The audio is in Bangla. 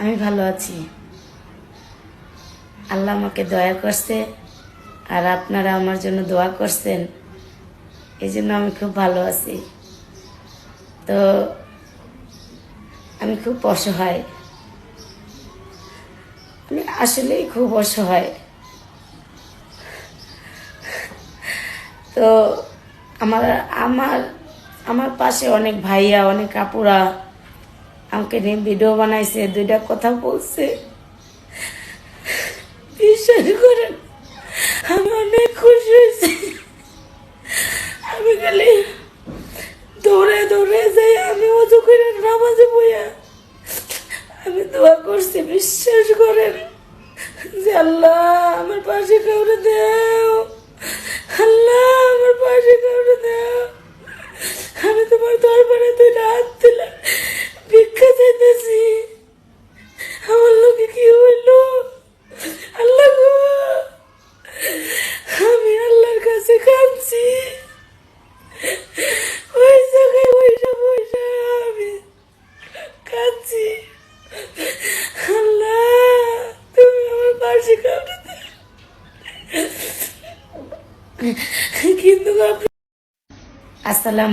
আমি ভালো আছি। আল্লাহ আমাকে দয়া করছে আর আপনারা আমার জন্য দোয়া করছেন। এই জন্য আমি খুব ভালো আছি। তো আমি খুব অসহায়। আমি আসলেই খুব অসহায়। তো আমার আমার আমার পাশে অনেক ভাইয়া, অনেক আপুরা আমাকে নিয়ে ভিডিও বানাইছে, দুইটা কথা বলছে। বিশ্বাস করেন, আমি অনেক খুশি হয়েছি। আমি খালি দৌড়ে দৌড়ে যাই, আমি অজু করে নামাজে বইয়া। আমি দোয়া করছি, বিশ্বাস করেন। যে আল্লাহ আমার পাশে কাউরে দেও আল্লাহ আমার পাশে কিন্তু আসসালাম।